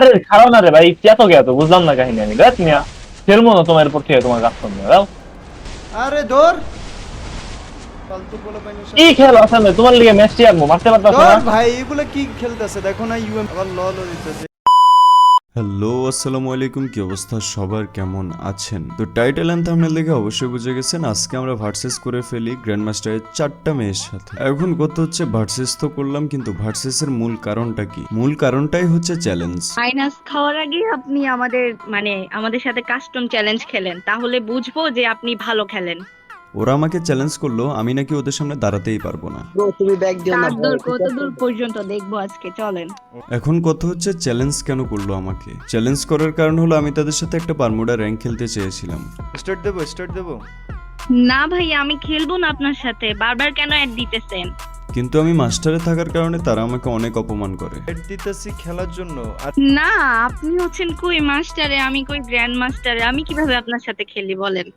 আরে খারাপ না রে ভাই এত গে তো বুঝলাম না কাহিনী আমি। দেখ মিয়া খেলব না তোমার উপর থেকে তোমার কাজ করব দাও। আরে কি খেল আসলে তোমার লিগে ম্যাচটি আনব মারতে পারতাছ না? ভাই এগুলো কি খেলতেছে? দেখো না ইউএম আবার লল হ্যালো, আসসালামু আলাইকুম। কি অবস্থা? সবার কেমন আছেন? তো টাইটেল এন্ড থাম্বনেল দেখে অবশ্যই বুঝে গেছেন, আজকে আমরা ভার্সেস করে ফেলি গ্র্যান্ড মাস্টারের চারটা মেয়ের সাথে। এখন কত হচ্ছে ভার্সেস তো করলাম, কিন্তু ভার্সেসের মূল কারণটা কি? মূল কারণটাই হচ্ছে চ্যালেঞ্জ মাইনাস খাওয়ার আগে আপনি আমাদের মানে আমাদের সাথে কাস্টম চ্যালেঞ্জ খেলেন। তাহলে বুঝব যে আপনি ভালো খেলেন। ওরা আমাকে চ্যালেঞ্জ করল আমি নাকি ওদের সামনে দাঁড়াতেই পারব না। তুমি ব্যাগ দিও না কত দূর পর্যন্ত দেখব আজকে চলেন। এখন কথা হচ্ছে চ্যালেঞ্জ কেন করল আমাকে? চ্যালেঞ্জ করার কারণ হলো আমি তাদের সাথে একটা বারমুডা র্যাঙ্ক খেলতে চেয়েছিলাম। স্টার্ট দেবো স্টার্ট দেবো। না ভাই আমি খেলব না আপনার সাথে বারবার কেন অ্যাড দিতেছেন? কিন্তু আমি মাস্টারে থাকার কারণে তারা আমাকে অনেক অপমান করে। অ্যাড দিতেছি খেলার জন্য না আপনি হচ্ছেন কই মাস্টারে আমি কই গ্র্যান্ড মাস্টারে আমি কীভাবে আপনার সাথে খেলি বলেন।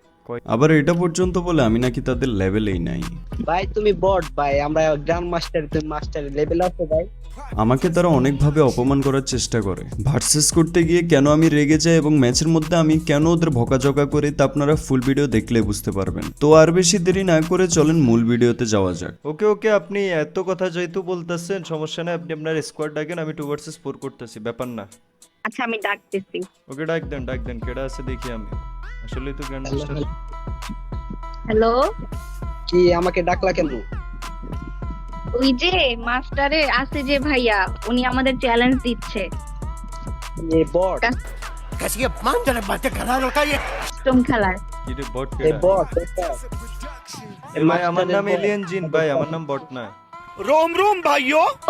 আবার এটা পর্যন্ত বলে আমি নাকি তাদের লেভেলেই নাই। ভাই তুমি বট ভাই। আমরা গ্রান্ড মাস্টার তুমি মাস্টার লেভেল আছে ভাই। আমাকে তারা অনেকভাবে অপমান করার চেষ্টা করে। ভার্সেস করতে গিয়ে কেন আমি রেগে যাই এবং ম্যাচের মধ্যে আমি কেন ওদের ভকাঝকা করি তা আপনারা ফুল ভিডিও দেখলে বুঝতে পারবেন। তো আর বেশি দেরি না করে চলেন মূল ভিডিওতে যাওয়া যাক। ওকে ওকে আপনি এত কথা যেহেতু বলতেছেন সমস্যা নেই। আপনি আপনার স্কোয়াড ডাকেন আমি টু ভার্সেস ফোর করতেছি। ব্যাপার না। আচ্ছা আমি ডাকতেছি। ওকে ডাক দেন ডাক দেন। কেডা আছে দেখি আমি। আসলে তো গ্র্যান্ড মাস্টার হ্যালো? কি আমাকে ডাকলা কেন? ওই যে মাস্টারে আছে যে ভাইয়া উনি আমাদের চ্যালেঞ্জ দিচ্ছে। এ বট। কাস্টম খেলার কি রে বট এ বট ভাই আমার নাম এলিয়েন জিন ভাই আমার নাম বট না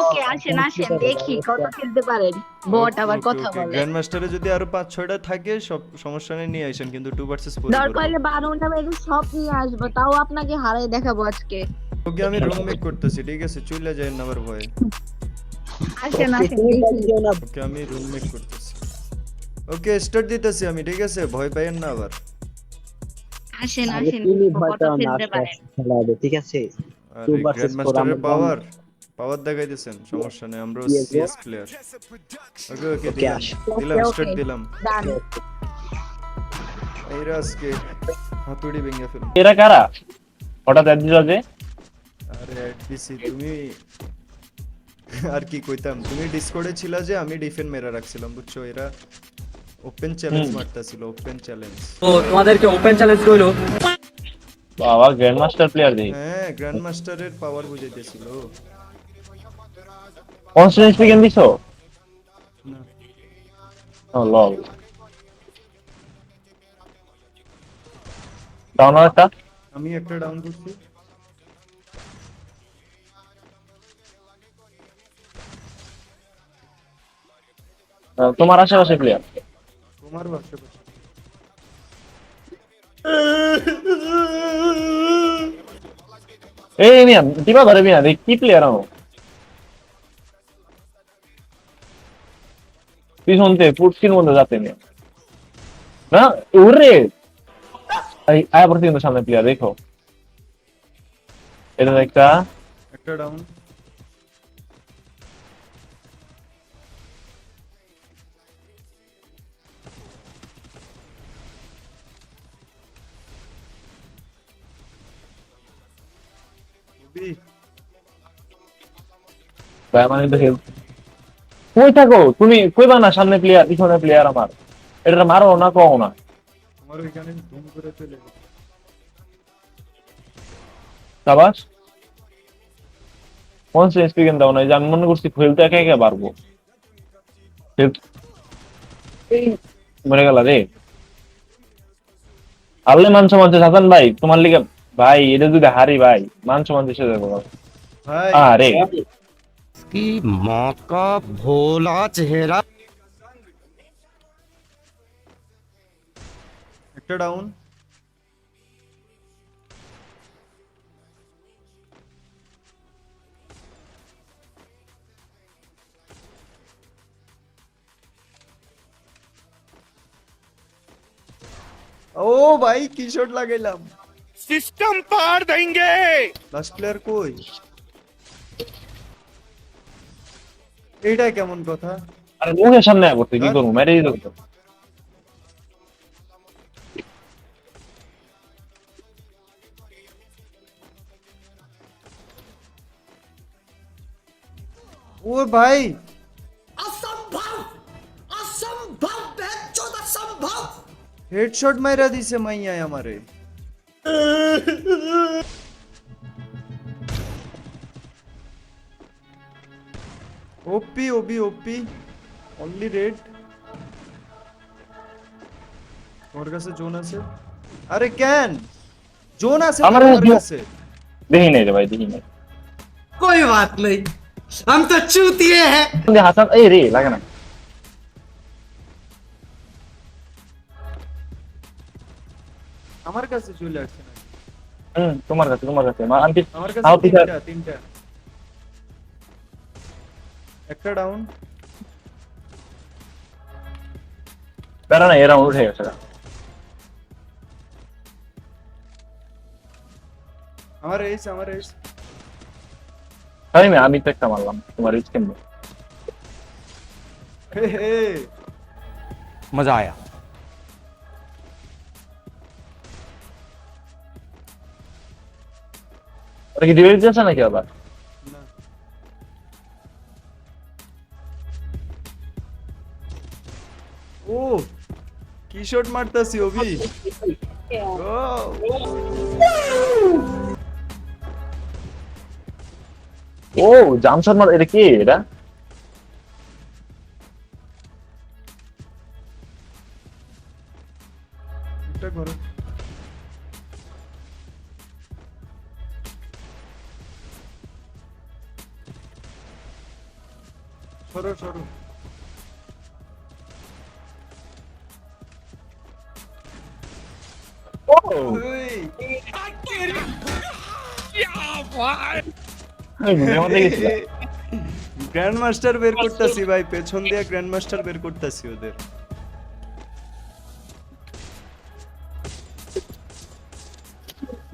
ওকে আসেন আসেন দেখি কত খেলতে পারেন। বট আবার কথা বলে। গ্র্যান্ড মাস্টারে যদি আরও পাঁচ ছয়টা থাকে সব সমস্যা নেই নিয়ে আসেন কিন্তু টু ভার্সেস ফোর দরকার হলে বেজে সব নিয়ে আসব তাও আপনাকে হারাই দেখাবো আজকে। ওকে আমি রুম মেক করতেছি ঠিক আছে চলে যায় না আমার ভয়ে। আসেন আসেন ওকে আমি রুম মেক করতেছি। ওকে স্টার্ট দিতেছি আমি ঠিক আছে ভয় পাইয়েন না আবার। আসেন আসেন ঠিক আছে? আর Two versus গ্র্যান্ড four, মাস্টারের আমরা পাওয়ার পাওয়ার দেখাইতেছেন সমস্যা নেই আমরা সিএস প্লেয়ার ওকে ওকে দিলাম দিলাম স্টার্ট দিলাম এইরা আজকে হাতুড়ি ভেঙে ফেলুন এরা কারা হঠাৎ দিল যে আরে ডিসি তুমি আর কি কইতাম তুমি ডিসকর্ডে ছিলা যে আমি ডিফেন মেরা রাখছিলাম বুঝছ এরা ওপেন চ্যালেঞ্জ মারতাছিল ওপেন চ্যালেঞ্জ তো তোমাদেরকে ওপেন চ্যালেঞ্জ রইল বাবা গ্র্যান্ড মাস্টার প্লেয়ার দেখি হ্যাঁ গ্র্যান্ড মাস্টারের পাওয়ার বুঝাইতেছিল কনস্ট্যান্ট স্পিকেন দিছো ও লল ডাউন একটা আমি একটা ডাউন করছি। তোমার আশেপাশে প্লেয়ার তোমার বাসা বাসা এই মিয়া দিবা ধরে মিয়া দেখ কি প্লেয়ার আমার পিছনতে ফুটকির মধ্যে যাতে মিয়া না এই আয়া পড়ছে কিন্তু সামনে প্লেয়ার দেখো এটা একটা একটা ডাউন কই থাকো? তুমি কইবা না সামনে প্লেয়ার পিছনে প্লেয়ার আমার। এটা মারো না কও না। তোমার ওইখানে ধুম করে চলে গেছে। সাবাস। কনস্ট্যান্ট স্পিকেন দাও না যে আমি মনে করছি খেলতে একা একা পারব মরে গেল রে। হারলে মান সম্মান শেষ হাসান ভাই তোমার লিগে ভাই এটা যদি হারি ভাই। মান সমান দিশে যাব আরে। কি মাকা ভোলা চেহারা? একটা ডাউন ও ভাই কি শট লাগাইলাম। सिस्टम पार देंगे লাস্ট প্লেয়ার কই এইটা কেমন কথা আরে মুখের সামনে আয় পড়তে কি করবো মেরে দিতে তো ও ভাই হেডশট মাইরা দিছে মাইয়া আমারে OP OP OP. Only red और कैसे जोना से। अरे कैन जोना से हमारे से। नहीं नहीं भाई नहीं नहीं कोई बात नहीं। हम तो चूतिए हैं। हसन ए रे लगा ना। আমার কাছে চলে আসছে না হুম তোমার কাছে তোমার কাছে মা আন্টি আমার কাছে তাও ঠিক আছে। তিনটা তিনটা একটা ডাউন প্যারা না এরা উঠে গেছে আমার এস আমার এস তাই না আমি তো একটা মারলাম তোমার রিচ কেমন হে হে मजा आया ওটা কি ডিভাইস দিয়েছে নাকি আবার? না। ও কি শট মারতাছি ওবি ও ও জামশার মার এটা কি এটা? এটা সরো সরো। গ্র্যান্ড মাস্টার বের করতেছি ভাই পেছন দিয়ে গ্র্যান্ড মাস্টার বের করতেছি ওদের।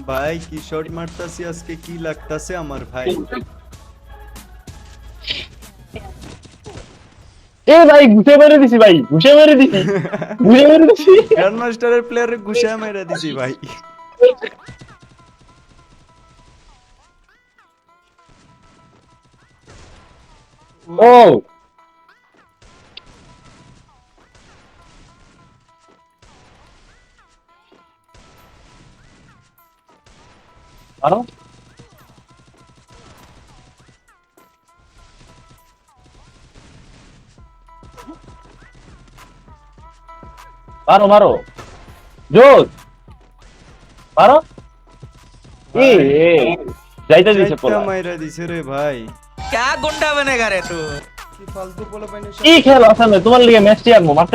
ভাই কি শট মারতাছি আজকে? কি লাগতাছে আমার ভাই? এ ভাই ঘুষে মেরে দিছি ভাই ঘুষে মেরে দিছি। ঘুষে মেরে দিছি। গ্র্যান্ড মাস্টারের প্লেয়ারে ঘুষা মেরে দিছি ভাই। ও। আরও? মারো মারো। মারো। যাইতে দিছে পোলা। মাইরা দিছে রে ভাই। গুন্ডা বনেগা রে তু? কি খেল তোমার লিগে ম্যাচটি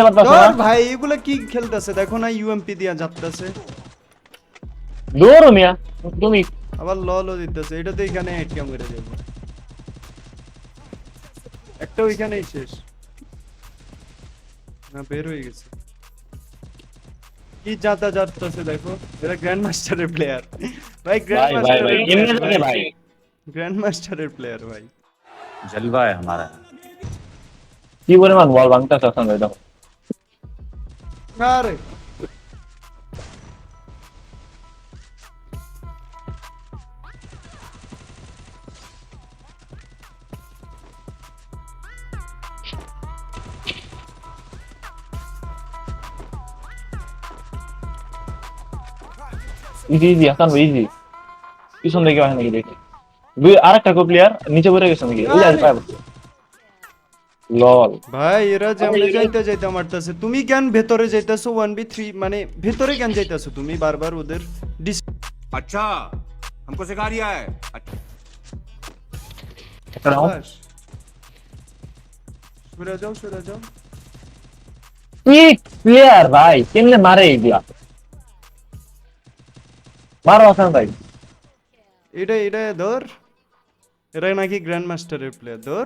মারতে না? ভাই এগুলা কি দেখো না ইউএমপি দিয়া মিয়া তুমি। আবার ল দিতেছে। এটা তো এখানে করে দেব। একটা ওইখানেই শেষ। না বের হয়ে গেছে। की जाता जाता तो से देखो मेरा ग्रैंड मास्टर है प्लेयर भाई ग्रैंड मास्टर भाई गिनने लगे भाई। ग्रैंड मास्टर है प्लेयर भाई। जलवा है हमारा। की बोले मैं वॉल वांगता सासन समझ दो अरे ইজি ইজি হাসান ভাই ইজি পিছন দিকে হয় নাকি দেখি দুই আরেকটা কো প্লেয়ার নিচে পড়ে গেছে নাকি ওই আর পায় লল ভাই এরা যেমনে যাইতে যাইতে মারতেছে তুমি কেন ভেতরে যাইতেছো ওয়ান বি থ্রি মানে ভেতরে কেন যাইতেছো তুমি বারবার ওদের ডিস अच्छा हमको सिखा रिया है একটা রাউন্ড বাস। সরে যাও সরে যাও কি প্লেয়ার ভাই কেমনে মারে এগুলা মারো হাসান ভাই এটা এটা ধর এরা নাকি গ্র্যান্ড মাস্টারের প্লেয়ার ধর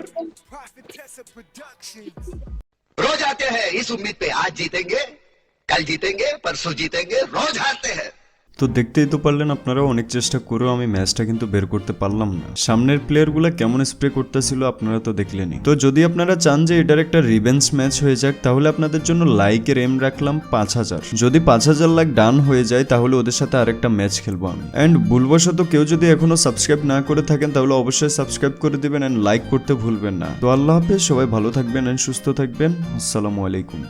रोज आते हैं इस उम्मीद पे आज जीतेंगे कल जीतेंगे परसों जीतेंगे रोज हारते हैं তো দেখতেই তো পারলেন আপনারা অনেক চেষ্টা করেও আমি ম্যাচটা কিন্তু বের করতে পারলাম না। সামনের প্লেয়ারগুলো কেমন স্প্রে করতেছিল আপনারা তো দেখলেনই। তো যদি আপনারা চান যে এটার একটা রিভেন্স ম্যাচ হয়ে যাক, তাহলে আপনাদের জন্য লাইকের এম রাখলাম পাঁচ হাজার। যদি পাঁচ হাজার লাখ ডান হয়ে যায়, তাহলে ওদের সাথে আরেকটা ম্যাচ খেলব আমি। অ্যান্ড ভুলবশত কেউ যদি এখনও সাবস্ক্রাইব না করে থাকেন, তাহলে অবশ্যই সাবস্ক্রাইব করে দিবেন অ্যান্ড লাইক করতে ভুলবেন না। তো আল্লাহ হাফেজ, সবাই ভালো থাকবেন অ্যান্ড সুস্থ থাকবেন। আসসালামু আলাইকুম।